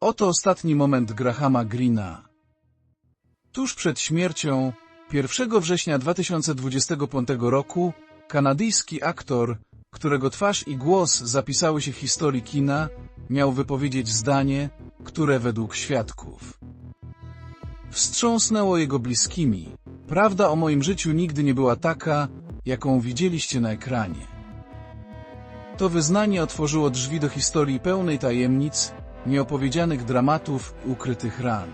Oto ostatni moment Grahama Greena. Tuż przed śmiercią, 1 września 2025 roku, kanadyjski aktor, którego twarz i głos zapisały się w historii kina, miał wypowiedzieć zdanie, które według świadków wstrząsnęło jego bliskimi. Prawda o moim życiu nigdy nie była taka, jaką widzieliście na ekranie. To wyznanie otworzyło drzwi do historii pełnej tajemnic, nieopowiedzianych dramatów ukrytych ran,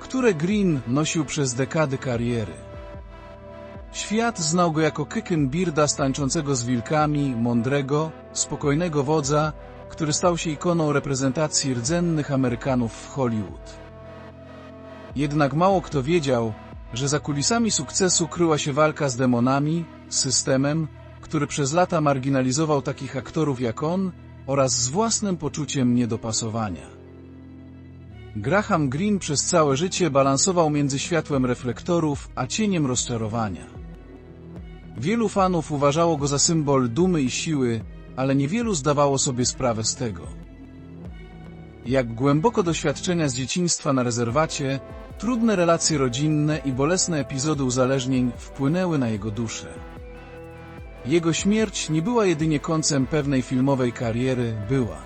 które Green nosił przez dekady kariery. Świat znał go jako Birda stańczącego z wilkami, mądrego, spokojnego wodza, który stał się ikoną reprezentacji rdzennych Amerykanów w Hollywood. Jednak mało kto wiedział, że za kulisami sukcesu kryła się walka z demonami, systemem, który przez lata marginalizował takich aktorów jak on oraz z własnym poczuciem niedopasowania. Graham Greene przez całe życie balansował między światłem reflektorów a cieniem rozczarowania. Wielu fanów uważało go za symbol dumy i siły, ale niewielu zdawało sobie sprawę z tego. Jak głęboko doświadczenia z dzieciństwa na rezerwacie, trudne relacje rodzinne i bolesne epizody uzależnień wpłynęły na jego duszę. Jego śmierć nie była jedynie końcem pewnej filmowej kariery, była.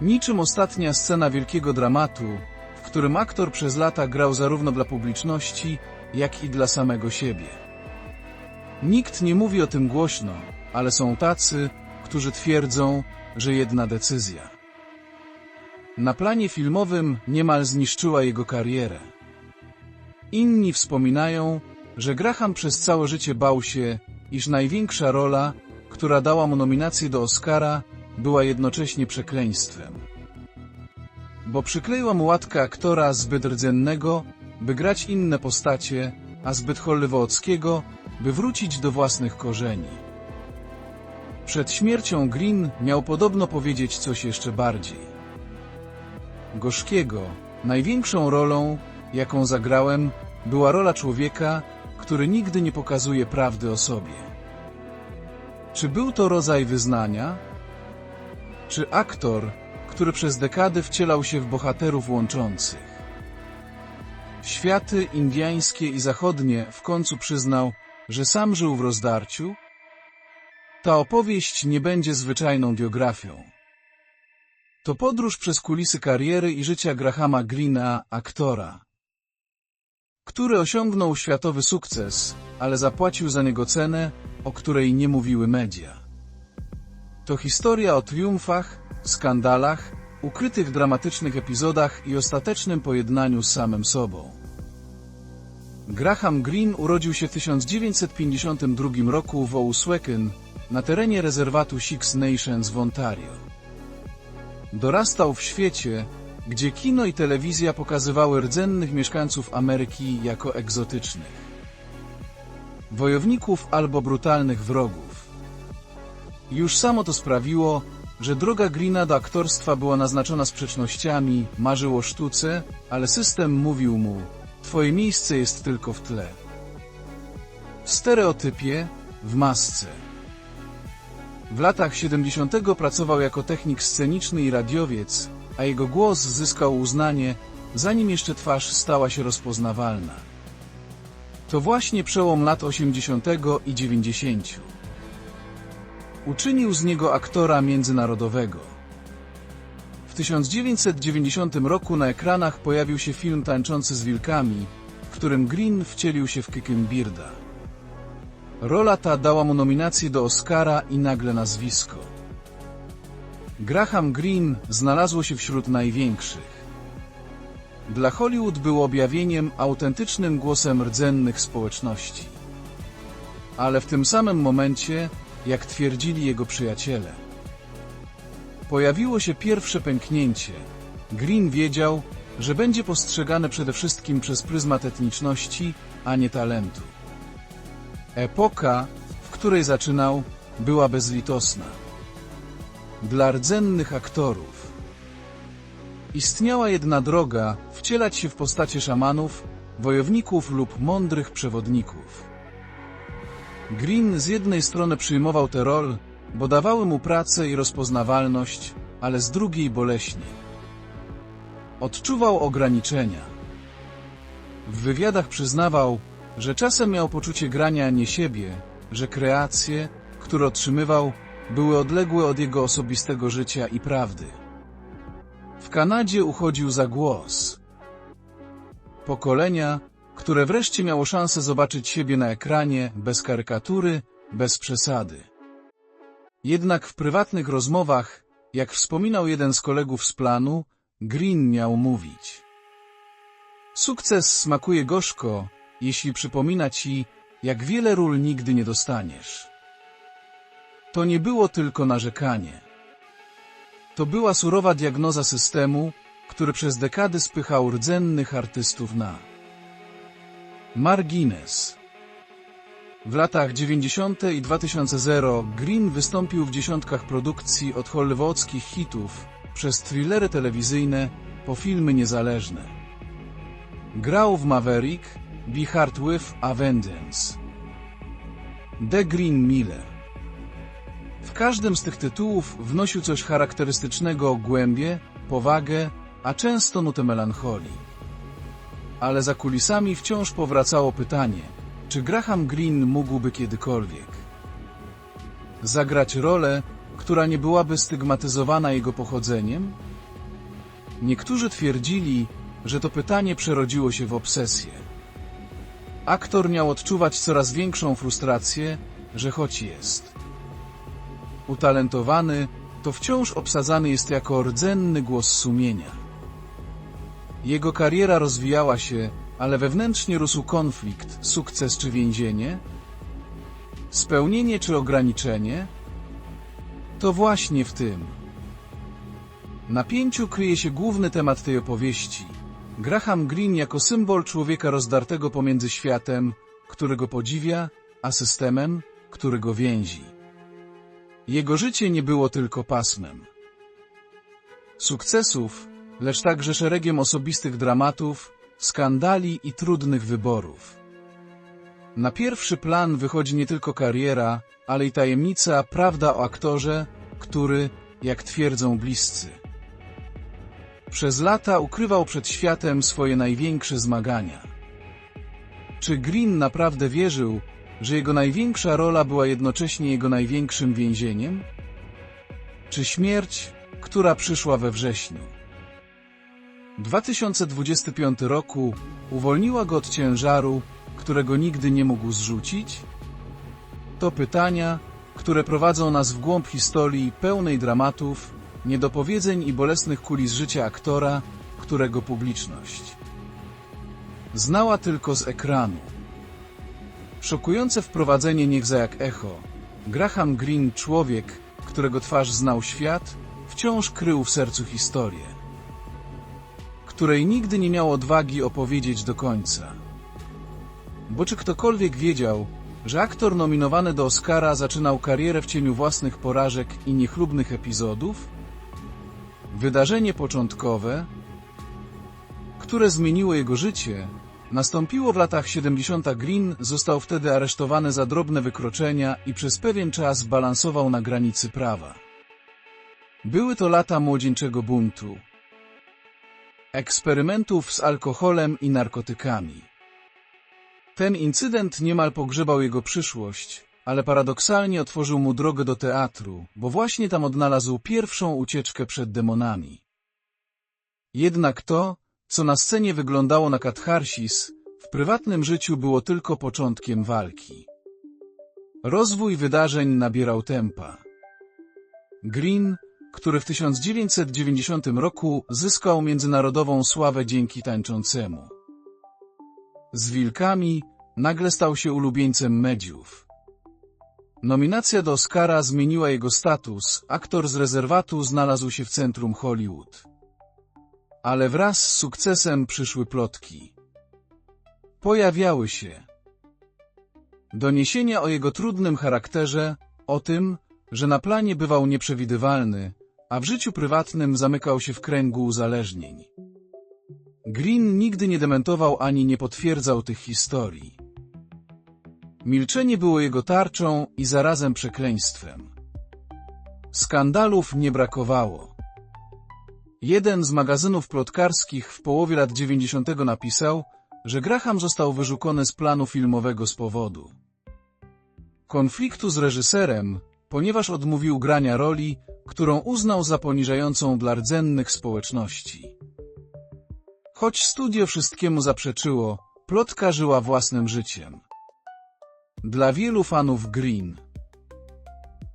Niczym ostatnia scena wielkiego dramatu, w którym aktor przez lata grał zarówno dla publiczności, jak i dla samego siebie. Nikt nie mówi o tym głośno, ale są tacy, którzy twierdzą, że jedna decyzja. Na planie filmowym niemal zniszczyła jego karierę. Inni wspominają, że Graham przez całe życie bał się, iż największa rola, która dała mu nominację do Oscara, była jednocześnie przekleństwem. Bo przykleiła mu łatkę aktora zbyt rdzennego, by grać inne postacie, a zbyt hollywoodzkiego, by wrócić do własnych korzeni. Przed śmiercią Green miał podobno powiedzieć coś jeszcze bardziej. Gorzkiego, największą rolą, jaką zagrałem, była rola człowieka, który nigdy nie pokazuje prawdy o sobie. Czy był to rodzaj wyznania? Czy aktor, który przez dekady wcielał się w bohaterów łączących? Światy indyjskie i zachodnie w końcu przyznał, że sam żył w rozdarciu? Ta opowieść nie będzie zwyczajną biografią. To podróż przez kulisy kariery i życia Grahama Greena, aktora, który osiągnął światowy sukces, ale zapłacił za niego cenę, o której nie mówiły media. To historia o triumfach, skandalach, ukrytych dramatycznych epizodach i ostatecznym pojednaniu z samym sobą. Graham Greene urodził się w 1952 roku w Ouswecken, na terenie rezerwatu Six Nations w Ontario. Dorastał w świecie, gdzie kino i telewizja pokazywały rdzennych mieszkańców Ameryki jako egzotycznych. Wojowników albo brutalnych wrogów. Już samo to sprawiło, że droga Greena do aktorstwa była naznaczona sprzecznościami, marzył o sztuce, ale system mówił mu, twoje miejsce jest tylko w tle. W stereotypie, w masce. W latach 70. pracował jako technik sceniczny i radiowiec, a jego głos zyskał uznanie, zanim jeszcze twarz stała się rozpoznawalna. To właśnie przełom lat 80. i 90. Uczynił z niego aktora międzynarodowego. W 1990 roku na ekranach pojawił się film Tańczący z wilkami, w którym Green wcielił się w Birda. Rola ta dała mu nominację do Oscara i nagle nazwisko. Graham Greene znalazło się wśród największych. Dla Hollywood był objawieniem, autentycznym głosem rdzennych społeczności. Ale w tym samym momencie, jak twierdzili jego przyjaciele, pojawiło się pierwsze pęknięcie. Green wiedział, że będzie postrzegany przede wszystkim przez pryzmat etniczności, a nie talentu. Epoka, w której zaczynał, była bezlitosna. Dla rdzennych aktorów. Istniała jedna droga, wcielać się w postacie szamanów, wojowników lub mądrych przewodników. Green z jednej strony przyjmował te rol, bo dawały mu pracę i rozpoznawalność, ale z drugiej boleśnie. Odczuwał ograniczenia. W wywiadach przyznawał, że czasem miał poczucie grania nie siebie, że kreacje, które otrzymywał, były odległe od jego osobistego życia i prawdy. W Kanadzie uchodził za głos pokolenia, które wreszcie miało szansę zobaczyć siebie na ekranie, bez karykatury, bez przesady. Jednak w prywatnych rozmowach, jak wspominał jeden z kolegów z planu, Green miał mówić. Sukces smakuje gorzko, jeśli przypomina ci, jak wiele ról nigdy nie dostaniesz. To nie było tylko narzekanie. To była surowa diagnoza systemu, który przez dekady spychał rdzennych artystów na margines. W latach 90. i 2000 Green wystąpił w dziesiątkach produkcji od hollywoodzkich hitów, przez thrillery telewizyjne, po filmy niezależne. Grał w Maverick, Be Hard With a Vengeance. The Green Mile. W każdym z tych tytułów wnosił coś charakterystycznego głębię, powagę, a często nutę melancholii. Ale za kulisami wciąż powracało pytanie, czy Graham Greene mógłby kiedykolwiek zagrać rolę, która nie byłaby stygmatyzowana jego pochodzeniem? Niektórzy twierdzili, że to pytanie przerodziło się w obsesję. Aktor miał odczuwać coraz większą frustrację, że choć jest utalentowany, to wciąż obsadzany jest jako rdzenny głos sumienia. Jego kariera rozwijała się, ale wewnętrznie rósł konflikt, sukces czy więzienie? Spełnienie czy ograniczenie? To właśnie w tym napięciu kryje się główny temat tej opowieści. Graham Greene jako symbol człowieka rozdartego pomiędzy światem, którego podziwia, a systemem, który go więzi. Jego życie nie było tylko pasmem sukcesów, lecz także szeregiem osobistych dramatów, skandali i trudnych wyborów. Na pierwszy plan wychodzi nie tylko kariera, ale i tajemnica, prawda o aktorze, który, jak twierdzą bliscy, przez lata ukrywał przed światem swoje największe zmagania. Czy Green naprawdę wierzył, że jego największa rola była jednocześnie jego największym więzieniem? Czy śmierć, która przyszła we wrześniu 2025 roku, uwolniła go od ciężaru, którego nigdy nie mógł zrzucić? To pytania, które prowadzą nas w głąb historii pełnej dramatów, niedopowiedzeń i bolesnych kulis życia aktora, którego publiczność znała tylko z ekranu. Szokujące wprowadzenie niech za jak echo. Graham Greene, człowiek, którego twarz znał świat, wciąż krył w sercu historię, której nigdy nie miał odwagi opowiedzieć do końca. Bo czy ktokolwiek wiedział, że aktor nominowany do Oscara zaczynał karierę w cieniu własnych porażek i niechlubnych epizodów? Wydarzenie początkowe, które zmieniło jego życie, nastąpiło w latach 70. Green został wtedy aresztowany za drobne wykroczenia i przez pewien czas balansował na granicy prawa. Były to lata młodzieńczego buntu, eksperymentów z alkoholem i narkotykami. Ten incydent niemal pogrzebał jego przyszłość, ale paradoksalnie otworzył mu drogę do teatru, bo właśnie tam odnalazł pierwszą ucieczkę przed demonami. Jednak to, co na scenie wyglądało na katharsis, w prywatnym życiu było tylko początkiem walki. Rozwój wydarzeń nabierał tempa. Green, który w 1990 roku zyskał międzynarodową sławę dzięki tańczącemu. Z wilkami nagle stał się ulubieńcem mediów. Nominacja do Oscara zmieniła jego status, aktor z rezerwatu znalazł się w centrum Hollywood. Ale wraz z sukcesem przyszły plotki. Pojawiały się doniesienia o jego trudnym charakterze, o tym, że na planie bywał nieprzewidywalny, a w życiu prywatnym zamykał się w kręgu uzależnień. Green nigdy nie dementował ani nie potwierdzał tych historii. Milczenie było jego tarczą i zarazem przekleństwem. Skandalów nie brakowało. Jeden z magazynów plotkarskich w połowie lat 90. napisał, że Graham został wyrzucony z planu filmowego z powodu konfliktu z reżyserem, ponieważ odmówił grania roli, którą uznał za poniżającą dla rdzennych społeczności. Choć studio wszystkiemu zaprzeczyło, plotka żyła własnym życiem. Dla wielu fanów Green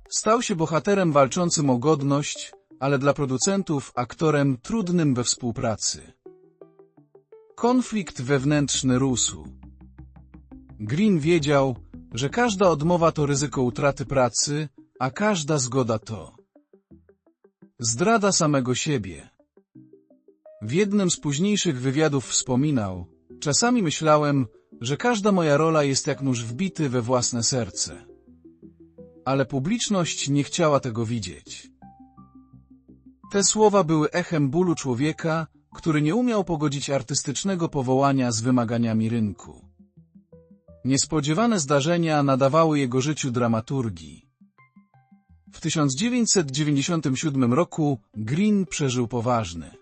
stał się bohaterem walczącym o godność, ale dla producentów aktorem trudnym we współpracy. Konflikt wewnętrzny rósł. Green wiedział, że każda odmowa to ryzyko utraty pracy, a każda zgoda to zdrada samego siebie. W jednym z późniejszych wywiadów wspominał, czasami myślałem, że każda moja rola jest jak nóż wbity we własne serce. Ale publiczność nie chciała tego widzieć. Te słowa były echem bólu człowieka, który nie umiał pogodzić artystycznego powołania z wymaganiami rynku. Niespodziewane zdarzenia nadawały jego życiu dramaturgii. W 1997 roku Green przeżył poważny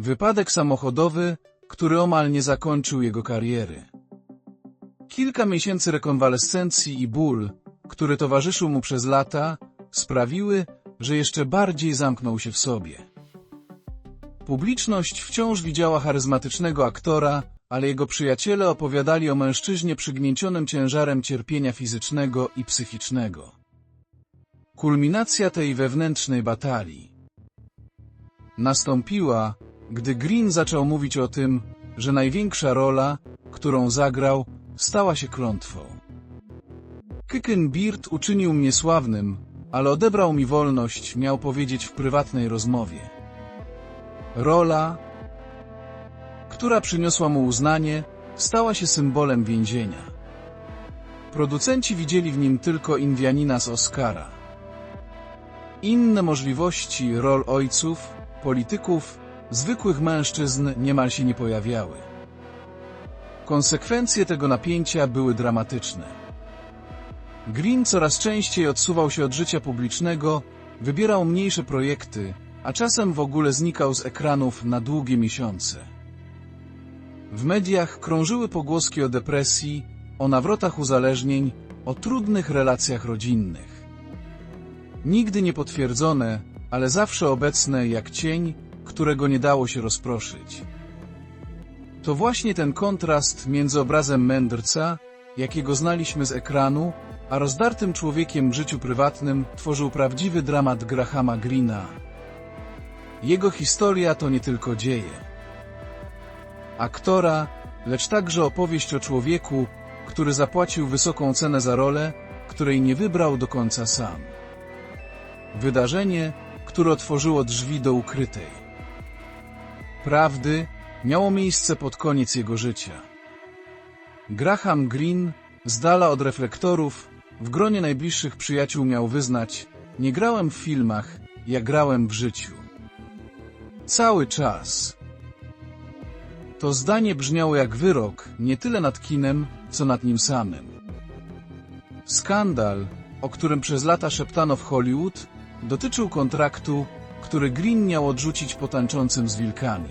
wypadek samochodowy, który omal nie zakończył jego kariery. Kilka miesięcy rekonwalescencji i ból, który towarzyszył mu przez lata, sprawiły, że jeszcze bardziej zamknął się w sobie. Publiczność wciąż widziała charyzmatycznego aktora, ale jego przyjaciele opowiadali o mężczyźnie przygnięcionym ciężarem cierpienia fizycznego i psychicznego. Kulminacja tej wewnętrznej batalii nastąpiła, gdy Green zaczął mówić o tym, że największa rola, którą zagrał, stała się klątwą. Beard uczynił mnie sławnym, ale odebrał mi wolność, miał powiedzieć w prywatnej rozmowie. Rola, która przyniosła mu uznanie, stała się symbolem więzienia. Producenci widzieli w nim tylko Indianina z Oscara. Inne możliwości rol ojców, polityków, zwykłych mężczyzn niemal się nie pojawiały. Konsekwencje tego napięcia były dramatyczne. Green coraz częściej odsuwał się od życia publicznego, wybierał mniejsze projekty, a czasem w ogóle znikał z ekranów na długie miesiące. W mediach krążyły pogłoski o depresji, o nawrotach uzależnień, o trudnych relacjach rodzinnych. Nigdy nie potwierdzone, ale zawsze obecne jak cień, którego nie dało się rozproszyć. To właśnie ten kontrast między obrazem mędrca, jakiego znaliśmy z ekranu, a rozdartym człowiekiem w życiu prywatnym tworzył prawdziwy dramat Grahama Greena. Jego historia to nie tylko dzieje. Aktora, lecz także opowieść o człowieku, który zapłacił wysoką cenę za rolę, której nie wybrał do końca sam. Wydarzenie, które otworzyło drzwi do ukrytej prawdy miało miejsce pod koniec jego życia. Graham Greene, z dala od reflektorów, w gronie najbliższych przyjaciół miał wyznać Nie grałem w filmach, ja grałem w życiu. Cały czas. To zdanie brzmiało jak wyrok, nie tyle nad kinem, co nad nim samym. Skandal, o którym przez lata szeptano w Hollywood, dotyczył kontraktu, który Green miał odrzucić potańczącym z wilkami.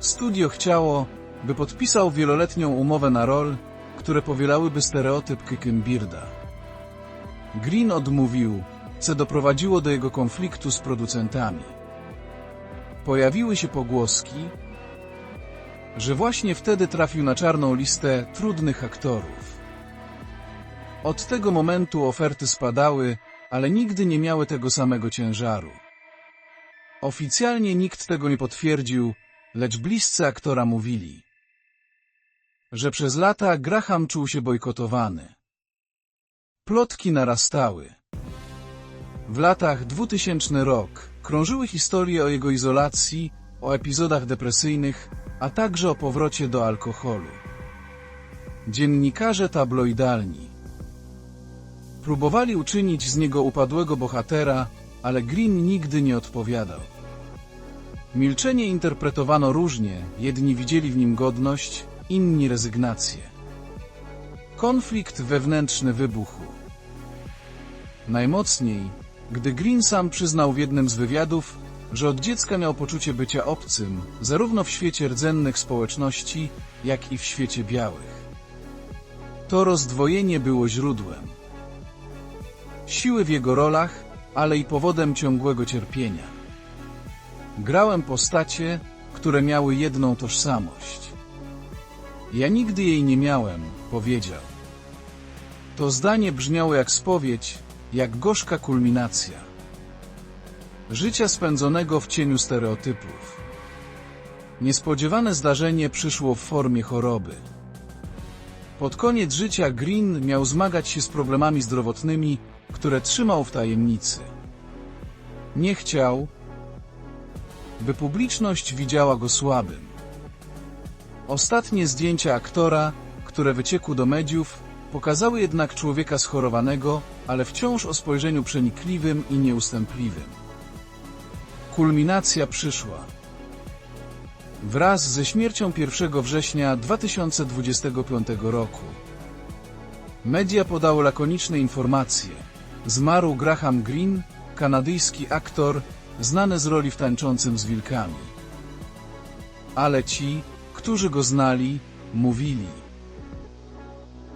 Studio chciało, by podpisał wieloletnią umowę na rol, które powielałyby stereotyp Kickenbearda. Green odmówił, co doprowadziło do jego konfliktu z producentami. Pojawiły się pogłoski, że właśnie wtedy trafił na czarną listę trudnych aktorów. Od tego momentu oferty spadały, ale nigdy nie miały tego samego ciężaru. Oficjalnie nikt tego nie potwierdził, lecz bliscy aktora mówili, że przez lata Graham czuł się bojkotowany. Plotki narastały. W latach 2000 rok krążyły historie o jego izolacji, o epizodach depresyjnych, a także o powrocie do alkoholu. Dziennikarze tabloidalni próbowali uczynić z niego upadłego bohatera, ale Green nigdy nie odpowiadał. Milczenie interpretowano różnie, jedni widzieli w nim godność, inni rezygnację. Konflikt wewnętrzny wybuchł. Najmocniej, gdy Green sam przyznał w jednym z wywiadów, że od dziecka miał poczucie bycia obcym, zarówno w świecie rdzennych społeczności, jak i w świecie białych. To rozdwojenie było źródłem siły w jego rolach, ale i powodem ciągłego cierpienia. Grałem postacie, które miały jedną tożsamość. Ja nigdy jej nie miałem, powiedział. To zdanie brzmiało jak spowiedź, jak gorzka kulminacja. Życia spędzonego w cieniu stereotypów. Niespodziewane zdarzenie przyszło w formie choroby. Pod koniec życia Green miał zmagać się z problemami zdrowotnymi, które trzymał w tajemnicy. Nie chciał, by publiczność widziała go słabym. Ostatnie zdjęcia aktora, które wyciekły do mediów, pokazały jednak człowieka schorowanego, ale wciąż o spojrzeniu przenikliwym i nieustępliwym. Kulminacja przyszła. Wraz ze śmiercią 1 września 2025 roku. Media podały lakoniczne informacje. Zmarł Graham Greene, kanadyjski aktor, znany z roli w Tańczącym z Wilkami. Ale ci, którzy go znali, mówili,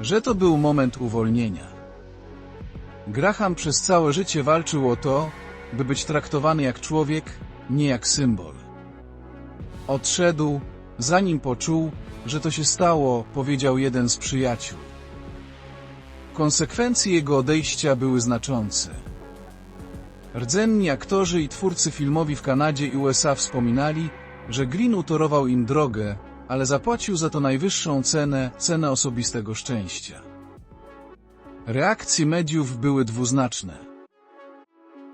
że to był moment uwolnienia. Graham przez całe życie walczył o to, by być traktowany jak człowiek, nie jak symbol. Odszedł, zanim poczuł, że to się stało, powiedział jeden z przyjaciół. Konsekwencje jego odejścia były znaczące. Rdzenni aktorzy i twórcy filmowi w Kanadzie i USA wspominali, że Green utorował im drogę, ale zapłacił za to najwyższą cenę, cenę osobistego szczęścia. Reakcje mediów były dwuznaczne.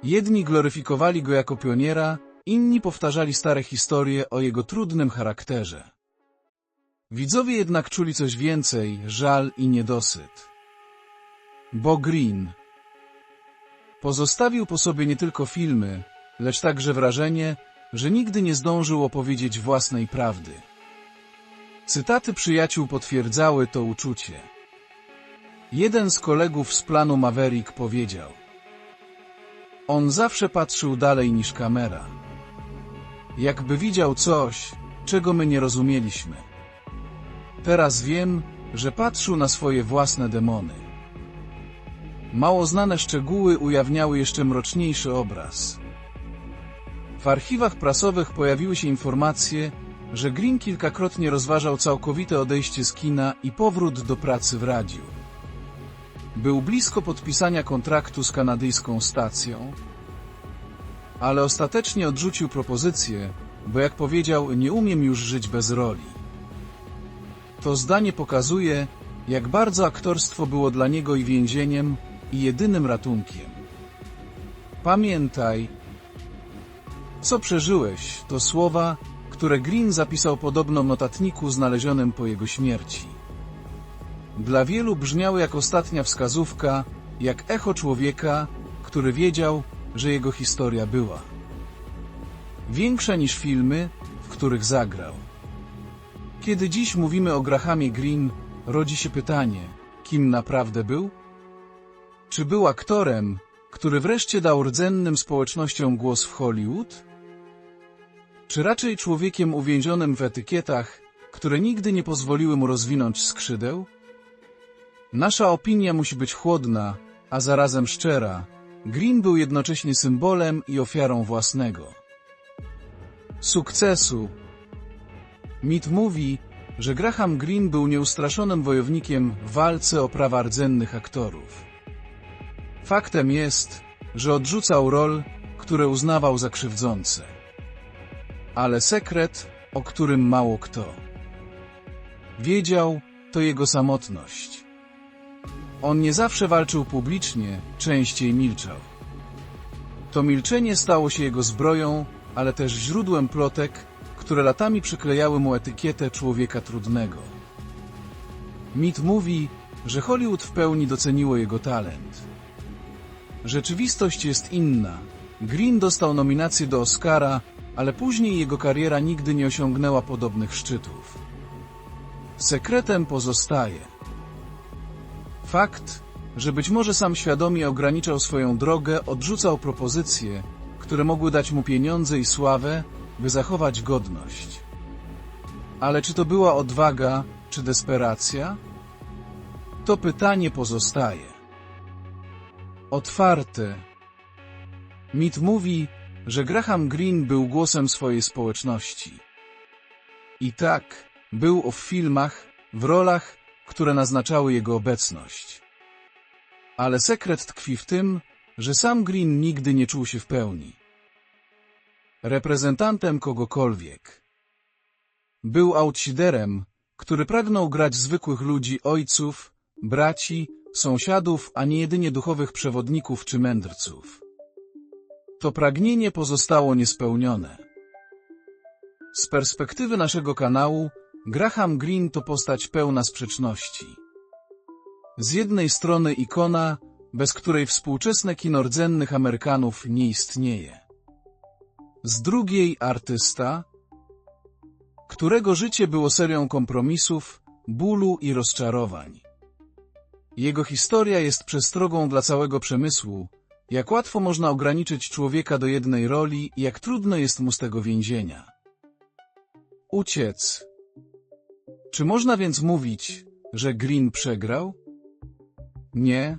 Jedni gloryfikowali go jako pioniera, inni powtarzali stare historie o jego trudnym charakterze. Widzowie jednak czuli coś więcej, żal i niedosyt. Bo Green pozostawił po sobie nie tylko filmy, lecz także wrażenie, że nigdy nie zdążył opowiedzieć własnej prawdy. Cytaty przyjaciół potwierdzały to uczucie. Jeden z kolegów z planu Maverick powiedział On zawsze patrzył dalej niż kamera. Jakby widział coś, czego my nie rozumieliśmy. Teraz wiem, że patrzył na swoje własne demony. Mało znane szczegóły ujawniały jeszcze mroczniejszy obraz. W archiwach prasowych pojawiły się informacje, że Green kilkakrotnie rozważał całkowite odejście z kina i powrót do pracy w radiu. Był blisko podpisania kontraktu z kanadyjską stacją, ale ostatecznie odrzucił propozycję, bo jak powiedział, nie umiem już żyć bez roli. To zdanie pokazuje, jak bardzo aktorstwo było dla niego i więzieniem, i jedynym ratunkiem. Pamiętaj, co przeżyłeś, to słowa, które Green zapisał podobno w notatniku znalezionym po jego śmierci. Dla wielu brzmiały jak ostatnia wskazówka, jak echo człowieka, który wiedział, że jego historia była większa niż filmy, w których zagrał. Kiedy dziś mówimy o Grahamie Green, rodzi się pytanie, kim naprawdę był? Czy był aktorem, który wreszcie dał rdzennym społecznościom głos w Hollywood? Czy raczej człowiekiem uwięzionym w etykietach, które nigdy nie pozwoliły mu rozwinąć skrzydeł? Nasza opinia musi być chłodna, a zarazem szczera. Green był jednocześnie symbolem i ofiarą własnego sukcesu. Mit mówi, że Graham Greene był nieustraszonym wojownikiem w walce o prawa rdzennych aktorów. Faktem jest, że odrzucał rol, które uznawał za krzywdzące. Ale sekret, o którym mało kto wiedział, to jego samotność. On nie zawsze walczył publicznie, częściej milczał. To milczenie stało się jego zbroją, ale też źródłem plotek, które latami przyklejały mu etykietę człowieka trudnego. Mit mówi, że Hollywood w pełni doceniło jego talent. Rzeczywistość jest inna. Green dostał nominację do Oscara, ale później jego kariera nigdy nie osiągnęła podobnych szczytów. Sekretem pozostaje fakt, że być może sam świadomie ograniczał swoją drogę, odrzucał propozycje, które mogły dać mu pieniądze i sławę, by zachować godność. Ale czy to była odwaga, czy desperacja? To pytanie pozostaje. Otwarte. Mit mówi, że Graham Greene był głosem swojej społeczności. I tak, był w filmach, w rolach, które naznaczały jego obecność. Ale sekret tkwi w tym, że sam Green nigdy nie czuł się w pełni reprezentantem kogokolwiek. Był outsiderem, który pragnął grać zwykłych ludzi, ojców, braci, sąsiadów, a nie jedynie duchowych przewodników czy mędrców. To pragnienie pozostało niespełnione. Z perspektywy naszego kanału, Graham Greene to postać pełna sprzeczności. Z jednej strony ikona, bez której współczesne kino rdzennych Amerykanów nie istnieje. Z drugiej artysta, którego życie było serią kompromisów, bólu i rozczarowań. Jego historia jest przestrogą dla całego przemysłu, jak łatwo można ograniczyć człowieka do jednej roli jak trudno jest mu z tego więzienia. Uciec. Czy można więc mówić, że Green przegrał? Nie.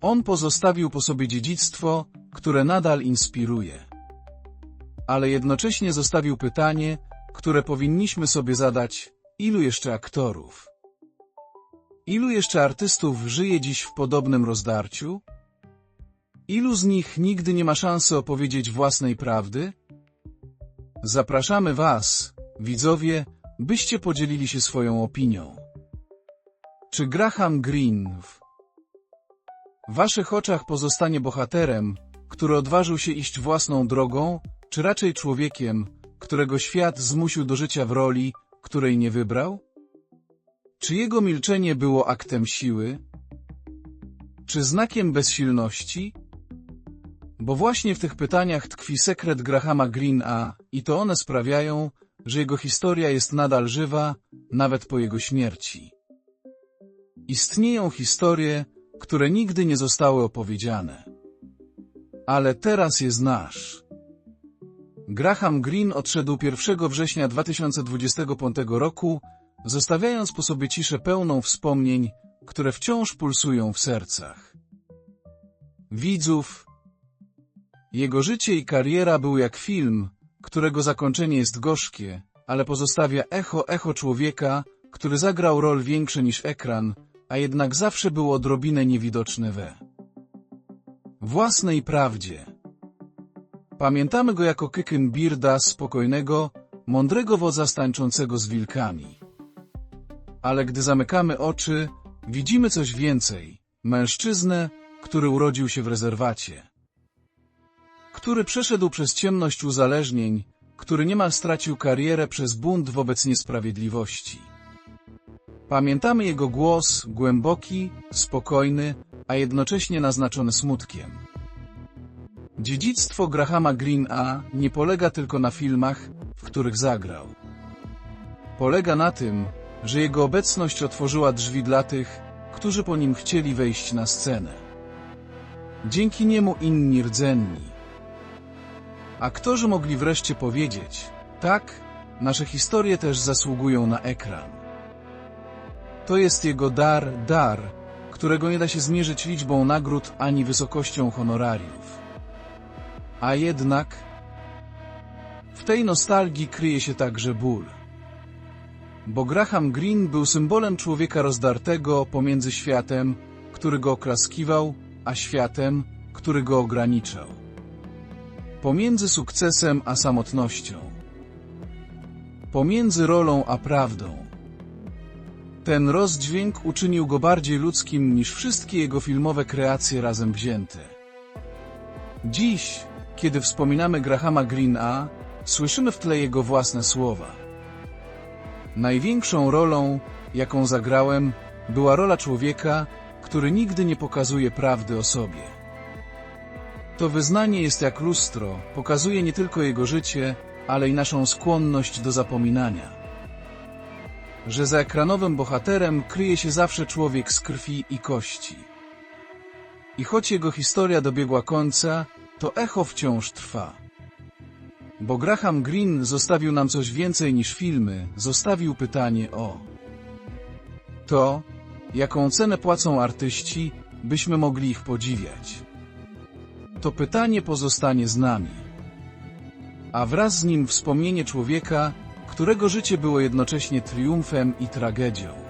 On pozostawił po sobie dziedzictwo, które nadal inspiruje. Ale jednocześnie zostawił pytanie, które powinniśmy sobie zadać, ilu jeszcze aktorów? Ilu jeszcze artystów żyje dziś w podobnym rozdarciu? Ilu z nich nigdy nie ma szansy opowiedzieć własnej prawdy? Zapraszamy Was, widzowie, byście podzielili się swoją opinią. Czy Graham Greene w Waszych oczach pozostanie bohaterem, który odważył się iść własną drogą, czy raczej człowiekiem, którego świat zmusił do życia w roli, której nie wybrał? Czy jego milczenie było aktem siły? Czy znakiem bezsilności? Bo właśnie w tych pytaniach tkwi sekret Grahama Greena, i to one sprawiają, że jego historia jest nadal żywa, nawet po jego śmierci. Istnieją historie, które nigdy nie zostały opowiedziane. Ale teraz je znasz. Graham Greene odszedł 1 września 2025 roku, zostawiając po sobie ciszę pełną wspomnień, które wciąż pulsują w sercach. Widzów, jego życie i kariera był jak film, którego zakończenie jest gorzkie, ale pozostawia echo echo człowieka, który zagrał rol większy niż ekran, a jednak zawsze był odrobinę niewidoczny we własnej prawdzie. Pamiętamy go jako Birda, spokojnego, mądrego wodza stańczącego z wilkami. Ale gdy zamykamy oczy, widzimy coś więcej. Mężczyznę, który urodził się w rezerwacie. Który przeszedł przez ciemność uzależnień, który niemal stracił karierę przez bunt wobec niesprawiedliwości. Pamiętamy jego głos, głęboki, spokojny, a jednocześnie naznaczony smutkiem. Dziedzictwo Grahama Greena nie polega tylko na filmach, w których zagrał. Polega na tym, że jego obecność otworzyła drzwi dla tych, którzy po nim chcieli wejść na scenę. Dzięki niemu inni rdzenni. Aktorzy mogli wreszcie powiedzieć, tak, nasze historie też zasługują na ekran. To jest jego dar, dar, którego nie da się zmierzyć liczbą nagród ani wysokością honorariów. A jednak w tej nostalgii kryje się także ból. Bo Graham Greene był symbolem człowieka rozdartego pomiędzy światem, który go oklaskiwał, a światem, który go ograniczał. Pomiędzy sukcesem a samotnością. Pomiędzy rolą a prawdą. Ten rozdźwięk uczynił go bardziej ludzkim niż wszystkie jego filmowe kreacje razem wzięte. Dziś, kiedy wspominamy Grahama Greena, słyszymy w tle jego własne słowa. Największą rolą, jaką zagrałem, była rola człowieka, który nigdy nie pokazuje prawdy o sobie. To wyznanie jest jak lustro, pokazuje nie tylko jego życie, ale i naszą skłonność do zapominania. że za ekranowym bohaterem kryje się zawsze człowiek z krwi i kości. I choć jego historia dobiegła końca, to echo wciąż trwa. Bo Graham Greene zostawił nam coś więcej niż filmy, zostawił pytanie o to, jaką cenę płacą artyści, byśmy mogli ich podziwiać. To pytanie pozostanie z nami. A wraz z nim wspomnienie człowieka, którego życie było jednocześnie triumfem i tragedią.